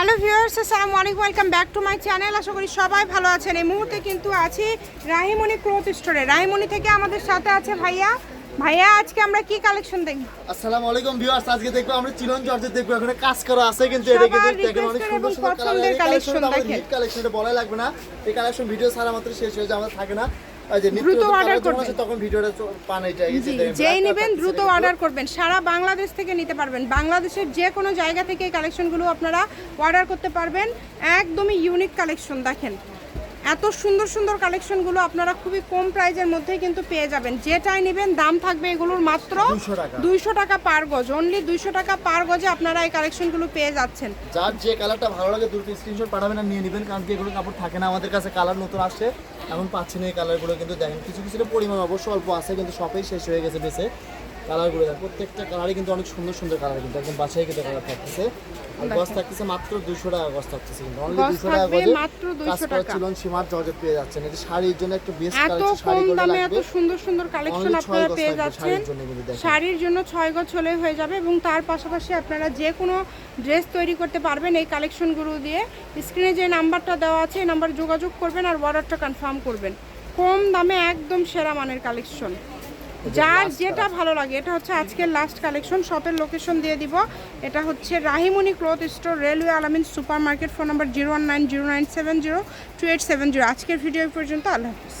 Hello viewers আসসালামু আলাইকুম welcome back to my channel. আশা করি সবাই ভালো আছেন। এই মুহূর্তে কিন্তু আছি রাহিমণি ক্লোথ স্টোরে। রাহিমণি থেকে আমাদের সাথে আছে ভাইয়া। ভাইয়া আজকে আমরা কি কালেকশন দেখব? আসসালামু আলাইকুম ভিউয়ার্স আজকে দেখব আমরা চিলন জর্জের দেখব এখানে কাজ করা আছে কিন্তু এটা কিন্তু দেখেন অনেক সুন্দর সুন্দর collection দেখেন। হিট কালেকশন এটা বলাই লাগবে না। এই কালেকশন ভিডিও ছাড়া মাত্র শেষ হয়ে যায় আমাদের থাকে না। দ্রুত যখন করবেন। তখন ভিডিওটা পান এটা যেই নেবেন দ্রুত অর্ডার করবেন। সারা বাংলাদেশ থেকে নিতে পারবেন। বাংলাদেশের যে কোনো জায়গা থেকে এই কালেকশনগুলো আপনারা অর্ডার করতে পারবেন। একদমই ইউনিক কালেকশন দেখেন। এত সুন্দর সুন্দর কালেকশনগুলো আপনারা খুবই কম প্রাইজের মধ্যে কিন্তু পেয়ে যাবেন। যেটাই নেবেন দাম থাকবে এগুলোর মাত্র দুইশো টাকা। পার গজ। অনলি দুইশো টাকা পার গজে আপনারা এই কালেকশনগুলো পেয়ে যাচ্ছেন। যার যে কালারটা ভালো লাগে দ্রুত স্ক্রিনশট পাঠাবেন আর নিয়ে নেবেন। কারণ কি এগুলো কাপড় থাকে না আমাদের কাছে। কালার নতুন আসছে। এখন পাচ্ছেন এই কালারগুলো কিন্তু দেখেন, কিছু, কিছুটা পরিমাণ অবশ্য অল্প আছে, কিন্তু সবই শেষ হয়ে গেছে বেছে কালারগুলো দেখেন প্রত্যেকটা কালারই কিন্তু অনেক সুন্দর সুন্দর কালার কিন্তু একদম বাসায় কিন্তু কালার থাকতেছে। আর গছ থাকতেছে মাত্র দুশো টাকা গছ থাকতেছে কিন্তু অনলি গজ দুশো টাকা গজে মাত্র কাজ 200 করা। চিলন সীমার জর্জেট পেয়ে যাচ্ছেন। এটা শাড়ির জন্য একটু বেস্ট কালেকশন কম শাড়িগুলো দামে এত সুন্দর সুন্দর কালেকশন আপনারা পেয়ে যাচ্ছেন শাড়ির জন্য কিন্তু শাড়ির জন্য ছয় গজ হলে হয়ে যাবে এবং তার পাশাপাশি আপনারা যে কোনো ড্রেস তৈরি করতে পারবেন এই কালেকশনগুলো দিয়ে। স্ক্রিনে যে নাম্বারটা দেওয়া আছে এই নাম্বার যোগাযোগ করবেন আর অর্ডারটা কনফার্ম করবেন। কম দামে একদম সেরা মানের কালেকশন যার যেটা ভালো লাগে এটা হচ্ছে আজকের লাস্ট কালেকশন শপের লোকেশন দিয়ে দিব। এটা হচ্ছে Rahimuni cloth store railway Alamin super market phone number zero one nine zero nine seven zero two eight seven zero আজকের ভিডিও পর্যন্ত আল্লাহ হাফিজ।